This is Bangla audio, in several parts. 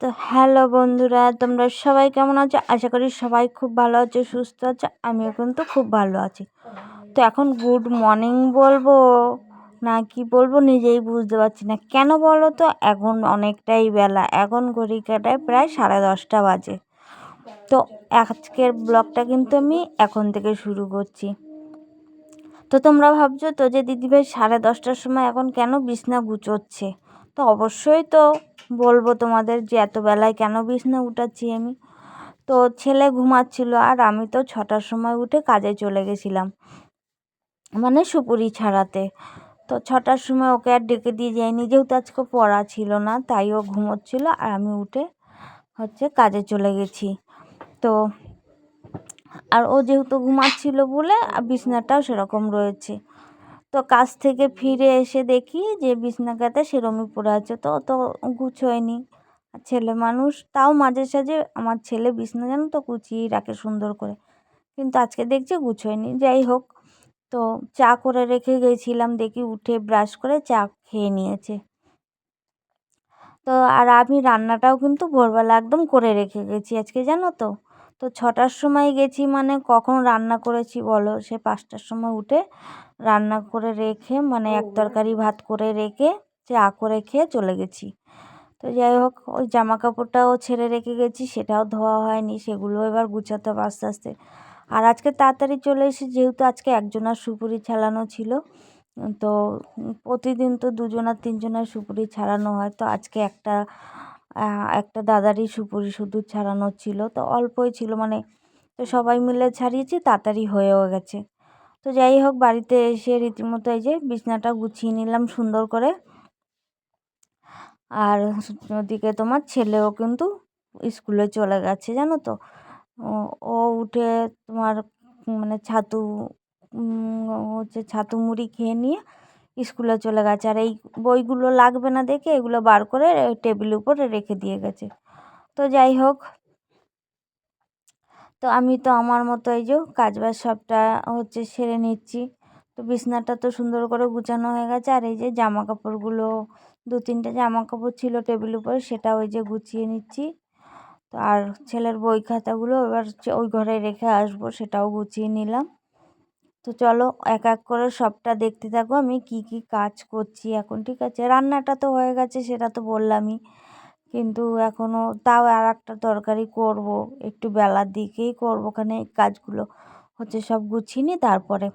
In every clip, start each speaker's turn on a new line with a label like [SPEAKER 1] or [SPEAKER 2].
[SPEAKER 1] তো হ্যালো বন্ধুরা, তোমরা সবাই কেমন আছো? আশা করি সবাই খুব ভালো আছো, সুস্থ আছো, আমিও কিন্তু খুব ভালো আছি। তো এখন গুড মর্নিং বলব? না কি বলব? নিজেই বুঝতে পারছি না। কেন বলো তো? এখন অনেকটাই বেলা। এখন ঘড়ি কাটায় প্রায় সাড়ে দশটা বাজে। তো আজকের ব্লগটা কিন্তু আমি এখন থেকে শুরু করছি। তো তোমরা ভাবছ, তো যে দিদিভাই সাড়ে দশটার সময় এখন কেন বিছনা গুচোচ্ছে? তো অবশ্যই তো বলব তোমাদের যে এত বেলায় কেন বিছনা উঠাচ্ছি আমি? তো ছেলে ঘুমাচ্ছিল আর আমি তো ছটার সময় উঠে কাজে চলে গেছিলাম মানে সুপুরি ছাড়াতে। তো ছটার সময় ওকে আর ডেকে দিয়ে যায়নি যেহেতু আজকে পড়া ছিল না, তাই ও ঘুমোচ্ছিল আর আমি উঠে হচ্ছে কাজে চলে গেছি। তো আর ও যেহেতু ঘুমাচ্ছিল বলে বিছনাটাও সেরকম রয়েছে। তো কাজ থেকে ফিরে এসে দেখি যে বিছনা কাতে সেরমই পড়ে আছে। তো তো গুছোয়নি। ছেলে মানুষ, তাও মাঝে সাঝে আমার ছেলে বিছনা যেন তো গুছিয়েই রাখে সুন্দর করে। কিন্তু আজকে দেখছি গুছোয়নি। যাই হোক, তো চা করে রেখে গেছিলাম, দেখি উঠে ব্রাশ করে চা খেয়ে নিয়েছে। তো, আর আমি রান্নাটাও কিন্তু ভোরবেলা একদম করে রেখে গেছি আজকে জানো তো। তো ছটার সময় গেছি মানে কখন রান্না করেছি বলো? সে পাঁচটার সময় উঠে রান্না করে রেখে মানে এক তরকারি ভাত করে রেখে চা করে খেয়ে চলে গেছি। তো যাই হোক ওই জামা কাপড়টাও ছেড়ে রেখে গেছি সেটাও ধোয়া হয়নি সেগুলো এবার গুছাতে হবে আস্তে আস্তে। আর আজকে তাড়াতাড়ি চলে এসে যেহেতু আজকে একজনার সুপুরি ছালানো ছিল তো প্রতিদিন তো দুজনার তিনজনের সুপুরি ছাড়ানো হয় তো আজকে একটা একটা দাদারই সুপুরি শুধু ছাড়ানো ছিল, তো অল্পই ছিল মানে তো সবাই মিলে ছাড়িয়েছি, তাড়াতাড়ি হয়েও গেছে। তো যাই হোক, বাড়িতে এসে রীতিমতো এই যে বিছনাটা গুছিয়ে নিলাম সুন্দর করে। আর ওদিকে তোমার ছেলেও কিন্তু স্কুলে চলে গেছে, জানো তো? ও উঠে তোমার মানে ছাতু হচ্ছে ছাতু মুড়ি খেয়ে নিয়ে স্কুলে চলে গেছে। আর এই বইগুলো লাগবে না দেখে এগুলো বার করে টেবিলের উপরে রেখে দিয়ে গেছে। তো যাই হোক, তো আমি তো আমার মতো এই যে কাজ বাজ সবটা হচ্ছে সেরে নিচ্ছি। তো বিছনাটা তো সুন্দর করে গুছানো হয়ে গেছে। আর এই যে জামা কাপড়গুলো দু তিনটে জামা কাপড় ছিল টেবিল উপরে, সেটা ওই যে গুছিয়ে নিচ্ছি। তো আর ছেলের বই খাতাগুলো এবার ওই ঘরে রেখে আসব, সেটাও গুছিয়ে নিলাম। তো চলো এক এক করে সবটা দেখতে থাকো। আমি কি কি কাজ করছি এখন, ঠিক আছে? রান্নাটা তো হয়ে গেছে, সেটা তো বললামই। কিন্তু এখনও তাও আর একটা তরকারি করব, একটু বেলার দিকেই করব ওখানে কাজগুলো। হচ্ছে সব গুছিয়ে নিই তারপরে।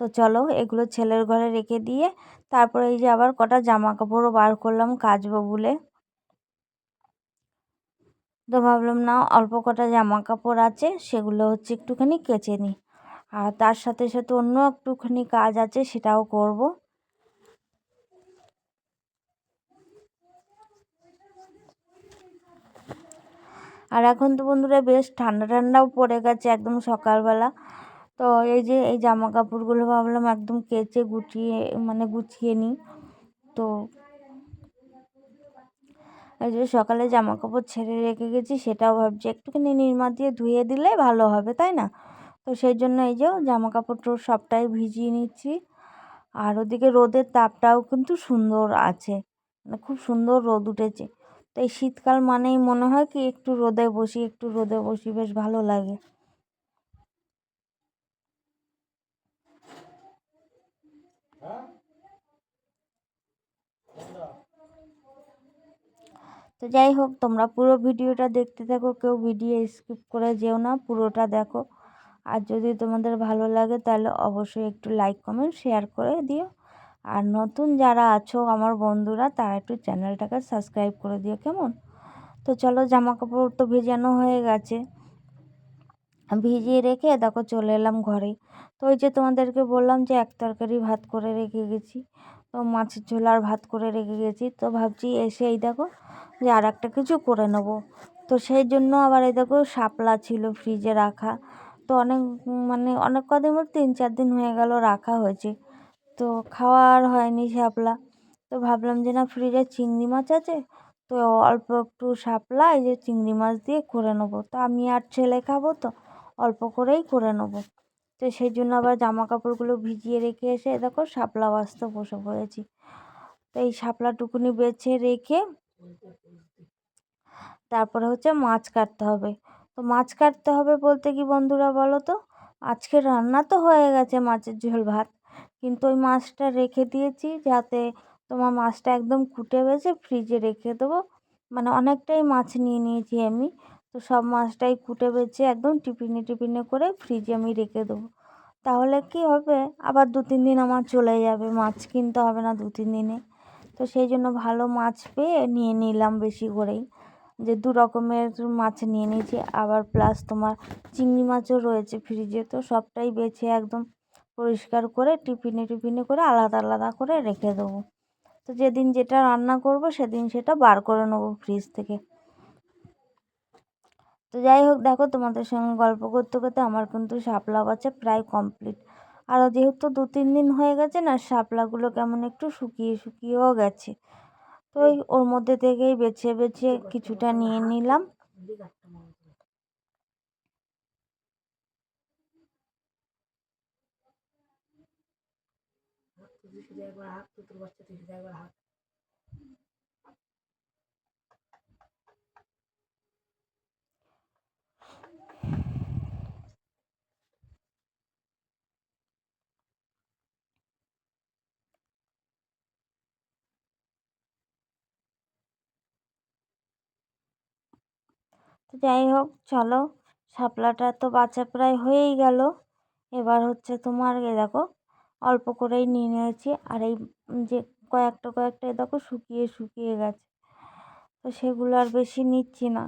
[SPEAKER 1] তো চলো এগুলো ছেলের ঘরে রেখে দিয়ে তারপরে এই যে আবার কটা জামা কাপড়ও বার করলাম কাচবো বলে। তো ভাবলাম না, অল্প কটা জামা কাপড় আছে, সেগুলো হচ্ছে একটুখানি কেচে নিই। আর তার সাথে সাথে অন্য একটুখানি কাজ আছে, সেটাও করব। আর এখন তো বন্ধুরা বেশ ঠান্ডা ঠান্ডাও পড়ে গেছে একদম সকালবেলা। তো এই যে, এই জামা কাপড়গুলো ভাবলাম একদম কেচে গুটিয়ে মানে গুছিয়ে নিই। তো এই যে সকালে জামা কাপড় ছেড়ে রেখে গেছি, সেটাও ভাবছি একটুখানি নির্মা দিয়ে ধুয়ে দিলে ভালো হবে, তাই না? তো সেই জন্য এই যে জামা কাপড় সবটাই ভিজিয়ে নিচ্ছি। আর ওদিকে রোদের তাপটাও কিন্তু সুন্দর আছে। মানে খুব সুন্দর রোদ উঠেছে। তো এই শীতকাল মানেই মনে হয় কি একটু রোদে বসি, একটু রোদে বসি বেশ ভালো লাগে। তো যাই হোক, তোমরা পুরো ভিডিওটা দেখতে থাকো, কেউ ভিডিও স্কিপ করে যেও না, পুরোটা দেখো। আর যদি তোমাদের ভালো লাগে তাহলে অবশ্যই একটু লাইক কমেন্ট শেয়ার করে দিও। আর নতুন যারা আছো আমার বন্ধুরা, তারা একটু চ্যানেলটাকে সাবস্ক্রাইব করে দিও কেমন? তো চলো জামা কাপড় তো ভেজানো হয়ে গেছে। ভিজিয়ে রেখে দেখো চলে এলাম ঘরে। তো ওই যে তোমাদেরকে বললাম যে এক তরকারি ভাত করে রেখে গেছি। তো মাছের ঝোল আর ভাত করে রেখে গেছি। তো ভাবছি এসে এই দেখো যে আর একটা কিছু করে নেব। তো সেই জন্য আবার এই দেখো শাপলা ছিল ফ্রিজে রাখা। তো অনেক মানে অনেক কদিন বলতে তিন চার দিন হয়ে গেল রাখা হয়েছে। তো খাওয়া আর হয়নি শাপলা। তো ভাবলাম যে না ফ্রিজে চিংড়ি মাছ আছে, তো অল্প একটু শাপলা, এই যে চিংড়ি মাছ দিয়ে করে নেব। তো আমি আর ছেলে খাব তো, অল্প করেই করে নেব। তো সেই জন্য আবার জামা কাপড়গুলো ভিজিয়ে রেখে এসে দেখো শাপলা বাছতে বসে পড়েছি। তো এই শাপলাটুকুনি বেছে রেখে তারপরে হচ্ছে মাছ কাটতে হবে। তো মাছ কাটতে হবে বলতে কি বন্ধুরা বলো তো? আজকে রান্না তো হয়ে গেছে মাছের ঝোল ভাত। কিন্তু ওই মাছটা রেখে দিয়েছি যাতে তোমার মাছটা একদম কুটে বেছে ফ্রিজে রেখে দেবো। মানে অনেকটাই মাছ নিয়ে নিয়েছি আমি। তো সব মাছটাই কুটে বেছে একদম টিফিনে টিফিনে করে ফ্রিজে আমি রেখে দেবো। তাহলে কি হবে? আবার দু তিন দিন আমার চলে যাবে। মাছ কিনতে হবে না দু তিন দিনে। তো সেই জন্য ভালো মাছ পেয়ে নিয়ে নিলাম বেশি করেই। যে দু রকমের মাছ নিয়ে নিয়েছি। আবার প্লাস তোমার চিংড়ি মাছও রয়েছে ফ্রিজে তো সবটাই বেছে একদম পরিষ্কার করে টিফিনে টিফিনে করে আলাদা আলাদা করে রেখে দেবো। তো যেদিন যেটা রান্না করব সেদিন সেটা বার করে নেব ফ্রিজ থেকে। তো যাই হোক, দেখো তোমাদের সঙ্গে গল্প করতে করতে আমার কিন্তু শাপলা বাছা প্রায় কমপ্লিট আর যেহেতু দু তিন দিন হয়ে গেছে না, শাপলাগুলো কেমন একটু শুকিয়ে শুকিয়েও গেছে। তো ওর মধ্যে থেকেই বেছে বেছে কিছুটা নিয়ে নিলাম। তো যাই হোক, চলো। শাপলাটা তো বাছা প্রায় হয়েই গেল। এবার হচ্ছে তোমার এ দেখো, অল্প করেই নিয়ে নিয়েছি। আর এই যে কয়েকটা কয়েকটা এ দেখো শুকিয়ে শুকিয়ে গেছে। তো সেগুলো আর বেশি নিচ্ছি না।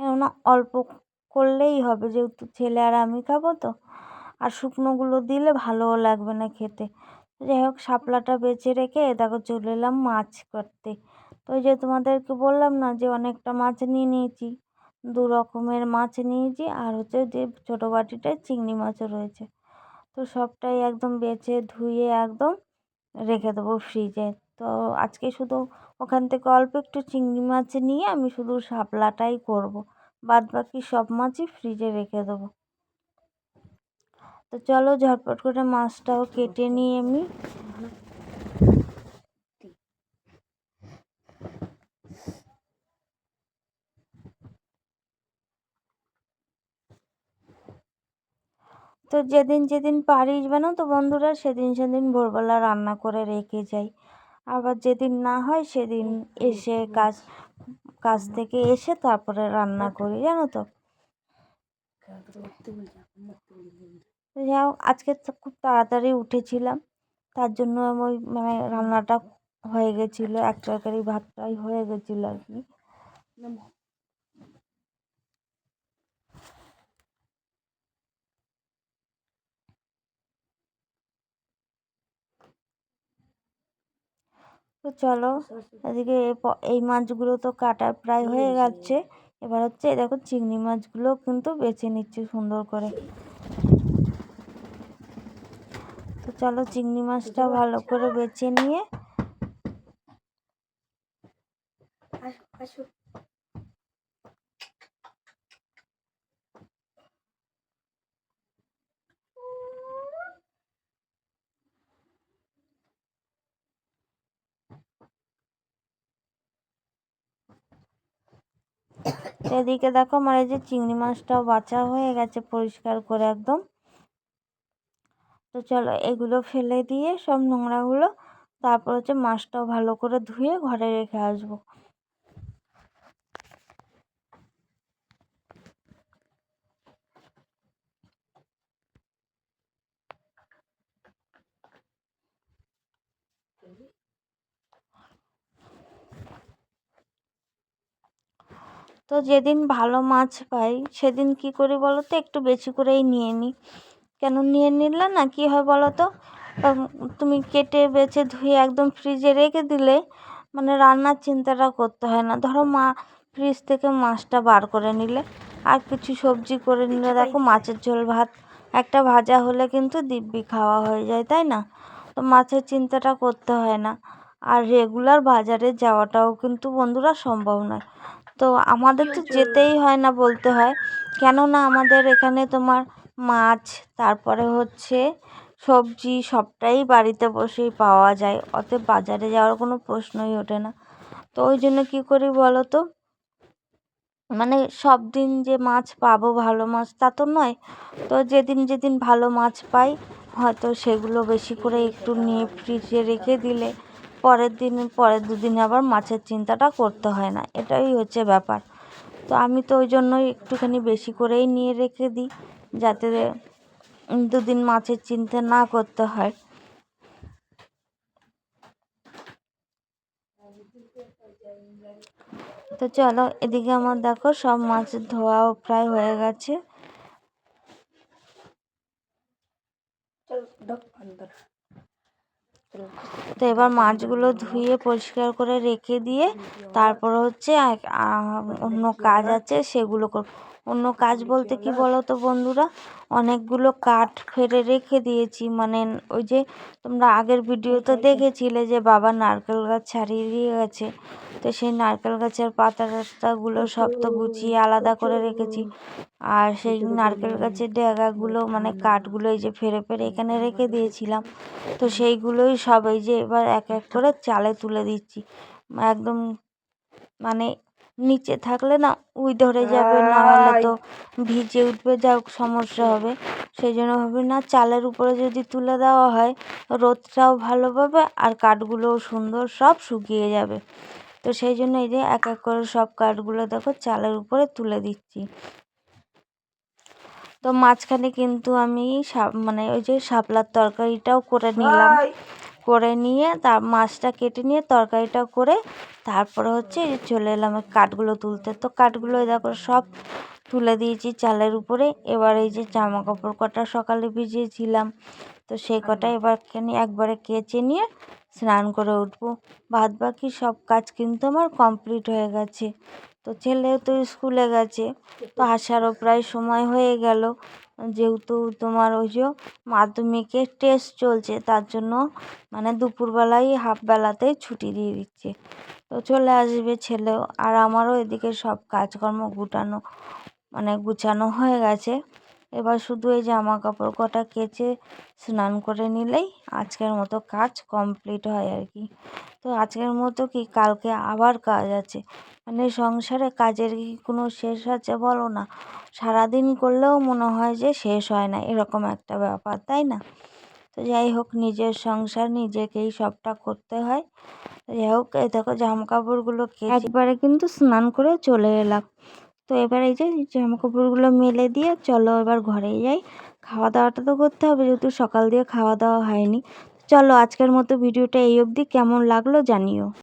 [SPEAKER 1] কেননা অল্প করলেই হবে, যেহেতু ছেলে আর আমি খাব তো। আর শুকনোগুলো দিলে ভালোও লাগবে না খেতে। যাই হোক শাপলাটা বেছে রেখে দেখো চলে এলাম মাছ করতে তো ওই যে তোমাদেরকে বললাম না যে অনেকটা মাছ নিয়ে নিয়েছি। দু রকমের মাছ নিয়েছি আর হচ্ছে যে ছোটো বাটিটায় চিংড়ি মাছও রয়েছে। তো সবটাই একদম বেছে ধুয়ে একদম রেখে দেবো ফ্রিজে। তো আজকে শুধু ওখান থেকে অল্প একটু চিংড়ি মাছ নিয়ে আমি শুধু শাপলাটাই করব। বাদ বাকি সব মাছই ফ্রিজে রেখে দেবো। তো চলো ঝটপট করে মাছটাও কেটে নিয়ে আমি। তো যেদিন যেদিন পারি জানো তো বন্ধুরা সেদিন সেদিন ভোরবেলা রান্না করে রেখে যাই। আবার যেদিন না হয় সেদিন এসে কাজ কাজ থেকে এসে তারপরে রান্না করি, জানো তো। যাই হোক আজকে খুব তাড়াতাড়ি উঠেছিলাম, তার জন্য ওই মানে রান্নাটা হয়ে গেছিল, এক তরকারি ভাতটাই হয়ে গেছিল আর কি। তো চলো, এদিকে এই মাছগুলো তো কাটা প্রায় হয়ে যাচ্ছে এবার হচ্ছে দেখো চিংড়ি মাছগুলো কিন্তু বেছে নিচ্ছি সুন্দর করে। তো চলো চিংড়ি মাছটা ভালো করে বেছে নিয়ে এদিকে দেখো মানে যে চিংড়ি মাছটাও বাছা হয়ে গেছে পরিষ্কার করে একদম। তো চলো এগুলো ফেলে দিয়ে সব নোংরাগুলো তারপর হচ্ছে মাছটাও ভালো করে ধুয়ে ঘরে রেখে আসব। তো যেদিন ভালো মাছ পাই সেদিন কী করি বলো তো? একটু বেশি করেই নিয়ে নিই কেন নিয়ে নিলে না? কী হয় বলো তো? তুমি কেটে বেছে ধুয়ে একদম ফ্রিজে রেখে দিলে মানে রান্নার চিন্তাটা করতে হয় না। ধরো মা ফ্রিজ থেকে মাছটা বার করে নিলে। আর কিছু সবজি করে নিলে দেখো মাছের ঝোল ভাত একটা ভাজা হলে কিন্তু দিব্যি খাওয়া হয়ে যায় তাই না? তো মাছের চিন্তাটা করতে হয় না। আর রেগুলার বাজারে যাওয়াটাও কিন্তু বন্ধুরা সম্ভব নয়। তো আমাদের তো যেতেই হয় না বলতে হয়। কেননা আমাদের এখানে তোমার মাছ, তারপরে হচ্ছে সবজি সবটাই বাড়িতে বসেই পাওয়া যায়। অতএব বাজারে যাওয়ার কোনো প্রশ্নই ওঠে না। তো ওই জন্য কী করি বলো তো? মানে সব দিন যে মাছ পাবো ভালো মাছ তা তো নয়। তো যেদিন যেদিন ভালো মাছ পাই, হয়তো সেগুলো বেশি করে একটু নিয়ে ফ্রিজে রেখে দিলে পরের দিন, পরের দুদিন আবার মাছের চিন্তাটা করতে হয় না। এটাই হচ্ছে ব্যাপার। তো আমি তো ওই জন্যই একটুখানি বেশি করেই নিয়ে রেখে দিই, যাতে দুদিন মাছের চিন্তা না করতে হয়। তো চলো, এদিকে আমার দেখো, সব মাছ ধোয়াও প্রায় হয়ে গেছে। তো এবার মাছগুলো ধুয়ে পরিষ্কার করে রেখে দিয়ে তারপর হচ্ছে অন্য কাজ আছে সেগুলো করব অন্য কাজ বলতে কি বলো তো বন্ধুরা? অনেকগুলো কাঠ ফেলে রেখে দিয়েছি। মানে ওই যে তোমরা আগের ভিডিওতে দেখেছিলে যে বাবা নারকেল গাছ ছাড়িয়ে দিয়ে গেছে। তো সেই নারকেল গাছের পাতা টাতাগুলো সব তো গুছিয়ে আলাদা করে রেখেছি। আর সেই নারকেল গাছের ড্যাগাগুলো মানে কাঠগুলো এই যে ফেরে ফেরে এখানে রেখে দিয়েছিলাম। তো সেইগুলোই সব এই যে এবার এক এক করে চালে তুলে দিচ্ছি। একদম মানে নিচে থাকলে না উই ধরে যাবে না হলে তো ভিজে উঠবে যা সমস্যা হবে। সেই জন্য ভাবি না চালের উপরে যদি তুলে দেওয়া হয় রোদটাও ভালো পাবে আর কাঠগুলোও সুন্দর সব শুকিয়ে যাবে। তো সেই জন্য এই যে এক এক করে সব কাঠগুলো দেখো চালের উপরে তুলে দিচ্ছি। তো মাঝখানে কিন্তু আমি মানে ওই যে শাপলার তরকারিটাও করে নিলাম। করে নিয়ে তার মাছটা কেটে নিয়ে তরকারিটা করে তারপরে হচ্ছে চলে এলাম কাঠগুলো তুলতে। তো কাঠগুলো দেখো সব তুলে দিয়েছি চালের উপরে। এবার এই যে জামা কাপড় কটা সকালে ভিজিয়েছিলাম, তো সেই কটা এবার একবারে কেচে নিয়ে স্নান করে উঠবো। বাদ বাকি সব কাজ কিন্তু আমার কমপ্লিট হয়ে গেছে। তো ছেলেও তো স্কুলে গেছে, তো আসারও প্রায় সময় হয়ে গেল। যেহেতু তোমার ওই যে মাধ্যমিকের টেস্ট চলছে, তার জন্য মানে দুপুরবেলায় হাফবেলাতেই ছুটি দিয়ে দিচ্ছে। তো চলে আসবে ছেলেও, আর আমারও এদিকে সব কাজকর্ম গুটানো মানে গুছানো হয়ে গেছে। এবার শুধু এই জামা কাপড় কটা কেচে স্নান করে নিলেই আজকের মতো কাজ কমপ্লিট হয় আর কি। তো আজকের মতো কি কালকে আবার কাজ আছে? মানে সংসারে কাজের কি কোনো শেষ আছে বলো না? সারাদিন করলেও মনে হয় যে শেষ হয় না, এরকম একটা ব্যাপার, তাই না? তো যাই হোক, নিজের সংসার নিজেকেই সবটা করতে হয়। যাই হোক, এই দেখো জামা কাপড়গুলো একবারে কিন্তু স্নান করে চলে এলাম। তো এবার এই যে জামা কাপড়গুলো মেলে দিয়ে চলো এবার ঘরে যাই। খাওয়া দাওয়াটা তো করতে হবে, যেহেতু সকাল দিয়ে খাওয়া দাওয়া হয়নি। চলো আজকের মতো ভিডিওটা এই অবধি। কেমন লাগল জানিও।